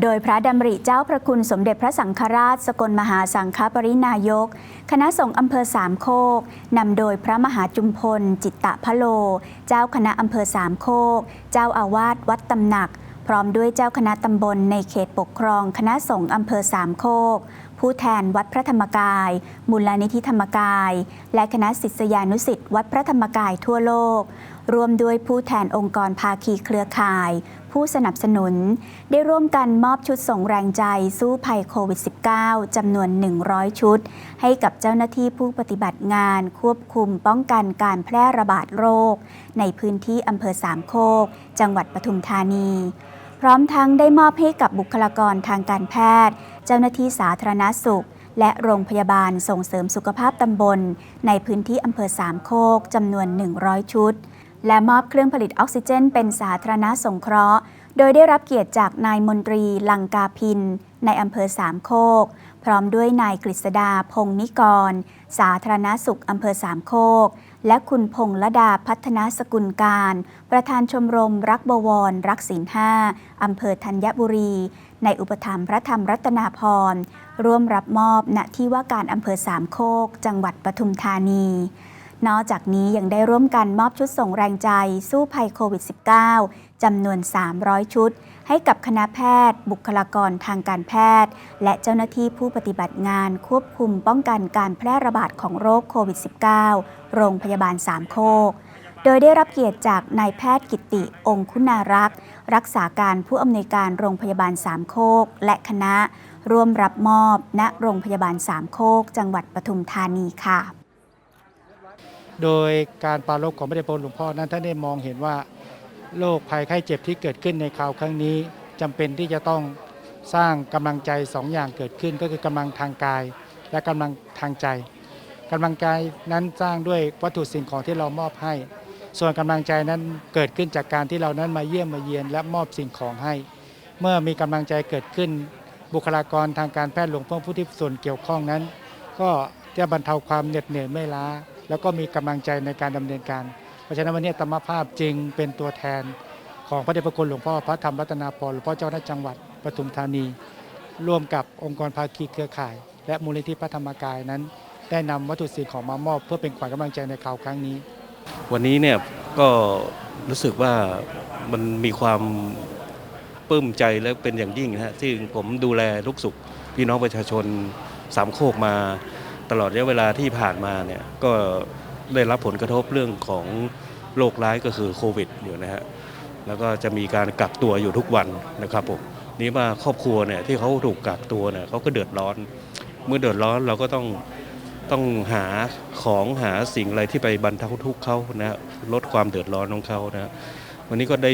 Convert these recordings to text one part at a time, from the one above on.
โดยพระดำริเจ้าพระคุณสมเด็จพระสังฆราช สกลมหาสังฆปรินายก คณะสงฆ์อำเภอสามโคก นำโดยพระมหาจุมพล จิตตะพะโล เจ้าคณะอำเภอสามโคก เจ้าอาวาสวัดตำหนัก พร้อมด้วยเจ้าคณะตำบลในเขตปกครอง คณะสงฆ์อำเภอสามโคก ผู้แทนวัดพระธรรมกาย มูลนิธิธรรมกาย และคณะศิษยานุสิษย์วัดพระธรรมกายทั่วโลก รวมด้วยผู้แทนองค์กรภาคีเครือข่าย ผู้สนับสนุน ได้ร่วมกันมอบชุดส่งแรงใจสู้ภัยโควิด -19 จำนวน 100 ชุด ให้กับเจ้าหน้าที่ผู้ปฏิบัติงาน ควบคุมป้องกันการแพร่ระบาดโรค ในพื้นที่อำเภอสามโคก จังหวัดปทุมธานี พร้อมทั้งได้มอบให้กับบุคลากรทางการแพทย์ เจ้าหน้าที่สาธารณสุข และโรงพยาบาลส่งเสริมสุขภาพตำบล ในพื้นที่อำเภอสามโคกจำนวน 100 ชุด และมอบเครื่องผลิตออกซิเจน เป็นสาธารณสงเคราะห์ โดยได้รับเกียรติจากนายมนตรีลังกาพินในอำเภอสามโคก พร้อมด้วยนายกฤษดาพงนิกร สาธารณสุขอำเภอสามโคก และคุณพงษ์ละดาพัฒนาสกุลการ ประธานชมรมรักบวร รักศีลห้าอำเภอธัญบุรี ในอุปถัมภ์พระธรรมรัตนาพรร่วมรับมอบณที่ว่าการอำเภอสามโคก จังหวัดปทุมธานี นอกจากนี้ยังได้ร่วมกันมอบชุดส่งแรงใจ สู้ภัยโควิด -19 จำนวน 300 ชุด ให้กับคณะแพทย์ บุคลากรทางการแพทย์ และเจ้าหน้าที่ผู้ปฏิบัติงานควบคุมป้องกันการแพร่ระบาดของโรคโควิด -19 โรงพยาบาลสามโคกโดยได้รับเกียรติจากนายแพทย์กิติองคุณารักษ์ รักษาการผู้อำนวยการโรงพยาบาลสามโคก และคณะ ร่วมรับมอบ ณโรงพยาบาลสามโคก จังหวัดปทุมธานีค่ะ โดยการปรารภของพระเดชพระคุณหลวงพ่อนั้นท่านได้มองเห็นว่าโรคภัยไข้เจ็บที่เกิดขึ้นในคราวครั้งนี้จำเป็นที่จะต้องสร้างกำลังใจสองอย่างเกิดขึ้น ก็คือกำลังทางกาย และกำลังทางใจกำลังกายนั้นสร้างด้วยวัตถุสิ่งของที่เรามอบให้ ส่วนกำลังใจนั้นเกิดขึ้นจากการที่เรานั้นมาเยี่ยมมาเยียนและมอบสิ่งของให้ เมื่อมีกำลังใจเกิดขึ้น บุคลากรทางการแพทย์หลวงพ่อผู้ที่ส่วนเกี่ยวข้องนั้น ก็จะบรรเทาความเหน็ดเหนื่อยไม่ล้า แล้วก็มีกำลังใจในการดำเนินการ เพราะฉะนั้นวันนี้ธรรมภาพจึงเป็นตัวแทน ของพระเดชพระคุณหลวงพ่อพระธรรมรัตนาพรหลวงพ่อเจ้าคณะจังหวัดปทุมธานี ร่วมกับองค์กรภาคีเครือข่าย และมูลนิธิพระธรรมกายนั้น ได้นำวัตถุสิ่งของมามอบ เพื่อเป็นขวัญกำลังใจในข่าวครั้งนี้ วันนี้เนี่ยก็รู้สึกว่ามันมีความปลื้มใจและเป็นอย่างยิ่งนะฮะที่ผมดูแลลูกสุขพี่น้องประชาชนสามโคกมา ตลอดระยะเวลาที่ผ่านมาเนี่ยก็ได้รับผลกระทบเรื่องของโรคร้ายก็คือโควิดอยู่นะฮะแล้วก็จะมีการกักตัวอยู่ทุกวันนะครับผมนี่ว่าครอบครัวเนี่ยที่เขาถูกกักตัวเนี่ยเขาก็เดือดร้อน เมื่อเดือดร้อนเราก็ต้องต้องหาของหาสิ่งอะไรที่ไปบรรเทาทุกข์เขานะลดความเดือดร้อนของเขานะวันนี้ก็ได้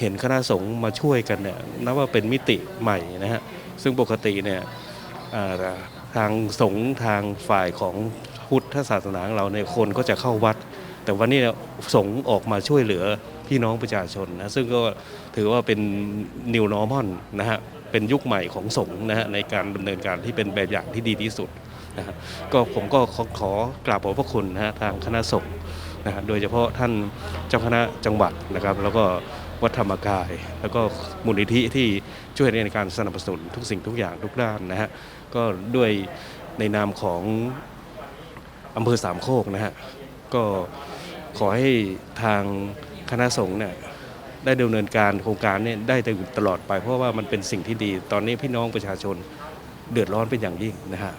เห็นคณะสงฆ์มาช่วยกันเนี่ยนับว่าเป็นมิติใหม่นะฮะซึ่งปกติเนี่ย ทางสงฆ์ทางฝ่ายของพุทธศาสนาของเราเนี่ยคนก็จะเข้าวัด แต่วันนี้สงฆ์ออกมาช่วยเหลือพี่น้องประชาชนนะซึ่งก็ถือว่าเป็น new normal นะฮะเป็นยุคใหม่ของสงฆ์นะฮะในการดำเนินการที่เป็นแบบอย่างที่ดีที่สุดนะฮะก็ผมก็ขอขอกราบขอบพระคุณนะฮะทางคณะสงฆ์นะฮะโดยเฉพาะท่านเจ้าคณะจังหวัดนะครับ แล้วก็ วัดธรรมกาย แล้วก็มูลนิธิที่ช่วยในการสนับสนุนทุกสิ่งทุกอย่างทุกด้านนะฮะก็ด้วยในนามของอำเภอสามโคกนะฮะก็ขอให้ทางคณะสงฆ์เนี่ยได้ดำเนินการโครงการเนี่ยได้ตลอดไป เพราะว่ามันเป็นสิ่งที่ดี ตอนนี้พี่น้องประชาชนเดือดร้อนเป็นอย่างยิ่งนะฮะ